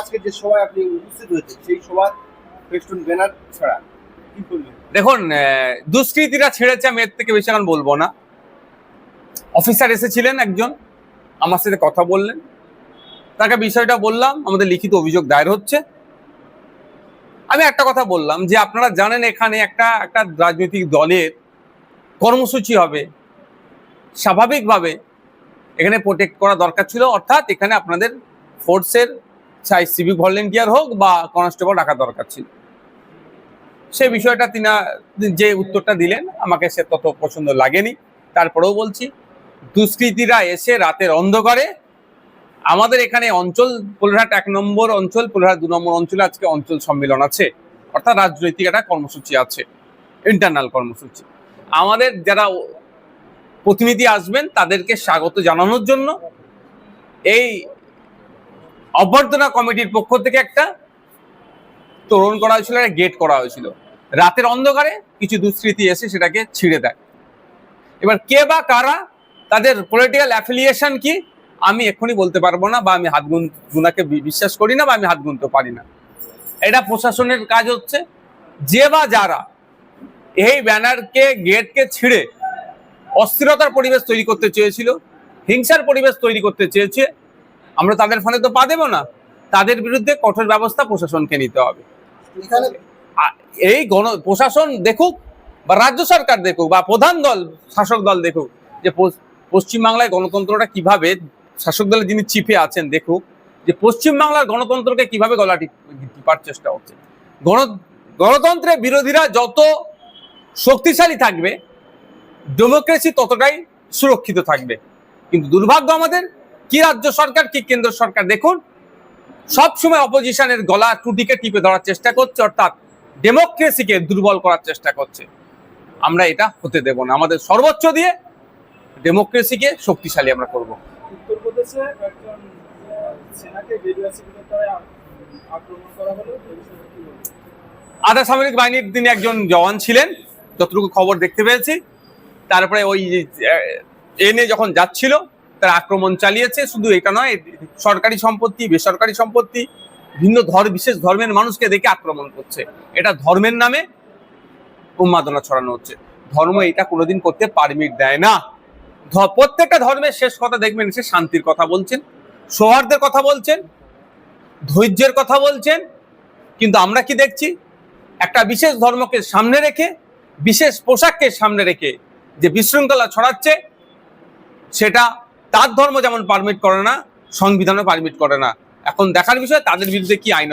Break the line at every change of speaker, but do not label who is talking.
আজকে যে আপনি উপস্থিত সেই ফেস্টুন ব্যানার ছাড়া
দেখুন দুষ্কৃতীরা ছেড়েছে, আমি এর থেকে বেশি এখন বলব না। অফিসার এসেছিলেন একজন, আমার সাথে কথা বললেন। তাকে বিষয়টা বললাম, আমাদের লিখিত অভিযোগ দায়ের হচ্ছে। আমি একটা কথা বললাম যে আপনারা জানেন এখানে একটা একটা রাজনৈতিক দলের কর্মসূচি হবে। স্বাভাবিকভাবে এখানে প্রোটেক্ট করা দরকার ছিল, অর্থাৎ এখানে আপনাদের ফোর্সের চাই সিভিক ভলেন্টিয়ার হোক বা কনস্টেবল রাখা দরকার ছিল। সে বিষয়টা তিনি যে উত্তরটা দিলেন, আমাকে সে তত পছন্দ লাগেনি। তারপরেও বলছি, দুষ্কৃতীরা এসে রাতের অন্ধকারে, আমাদের এখানে অঞ্চল পোলহাট এক নম্বর অঞ্চল পোলহাট দু নম্বর অঞ্চলে আজকে অঞ্চল সম্মেলন আছে। অর্থাৎ রাজনৈতিক একটা কর্মসূচি আছে ইন্টারনাল কর্মসূচি। আমাদের যারা প্রতিনিধি আসবেন, তাদেরকে স্বাগত জানানোর জন্য এই অভ্যর্থনা কমিটির পক্ষ থেকে একটা তোরণ করা হয়েছিল, একটা গেট করা হয়েছিল। রাতের অন্ধকারে কিছু দুষ্কৃতী এসে সেটাকে ছিঁড়ে দেয়। এবার কে বা কারা, তাদের পলিটিক্যাল অ্যাফিলিয়েশন কি, আমি এক্ষুনি বলতে পারব না বা আমি হাত গুন, গুনাকে বিশ্বাস করি না বা আমি হাত গুনতে পারি না। এটা প্রশাসনের কাজ হচ্ছে, যে বা যারা এই ব্যানারকে গেটকে ছিঁড়ে অস্থিরতার পরিবেশ তৈরি করতে চেয়েছিল, হিংসার পরিবেশ তৈরি করতে চেয়েছে আমরা তাদের ফলে তো পা দেবো না। তাদের বিরুদ্ধে কঠোর ব্যবস্থা প্রশাসনকে নিতে হবে। এই গণ প্রশাসন দেখুক বা রাজ্য সরকার দেখুক বা প্রধান দল শাসক দল দেখুক যে পশ্চিমবাংলায় গণতন্ত্রটা কীভাবে শাসক দলের যিনি চিফে আছেন দেখুক যে পশ্চিমবাংলার গণতন্ত্রকে কীভাবে গলা টিপ- টিপার চেষ্টা হচ্ছে। গণ গণতন্ত্রের বিরোধীরা যত শক্তিশালী থাকবে ডেমোক্রেসি ততটাই সুরক্ষিত থাকবে। কিন্তু দুর্ভাগ্য আমাদের কি রাজ্য সরকার কি কেন্দ্র সরকার? দেখুন সবসময় অপোজিশনের গলা টুটিকে টিপে ধরার চেষ্টা করছে অর্থাৎ ডেমোক্রেসিকে দুর্বল করার চেষ্টা করছে। আমরা এটা হতে দেব না। আমাদের সর্বোচ্চ দিয়ে ডেমোক্রেসিকে শক্তিশালী আমরা করব।
উত্তরপ্রদেশে একজন সেনাকে আক্রমণ করা হলো?
আধা সামরিক বাহিনীর তিনি একজন জওয়ান ছিলেন যতটুকু খবর দেখতে পেয়েছি। তারপরে ওই এনে যখন যাচ্ছিল তার আক্রমণ চালিয়েছে। শুধু এটা নয়, সরকারি সম্পত্তি, বেসরকারি সম্পত্তি, ভিন্ন ধর্ম বিশেষ ধর্মের মানুষকে দেখে আক্রমণ করছে। এটা ধর্মের নামে উন্মাদনা ছড়ানো হচ্ছে। ধর্ম এটা কোনোদিন করতে পারমিট দেয় না। প্রত্যেকটা ধর্মের শেষ কথা দেখবেন, সে শান্তির কথা বলছেন, সৌহার্দের কথা বলছেন, ধৈর্যের কথা বলছেন। কিন্তু আমরা কি দেখছি? একটা বিশেষ ধর্মকে সামনে রেখে, বিশেষ পোশাককে সামনে রেখে যে বিশৃঙ্খলা ছড়াচ্ছে, সেটা তার ধর্ম যেমন পারমিট করে না, সংবিধানও পারমিট করে না। এখন দেখার বিষয়, তাদের বিরুদ্ধে কি আইন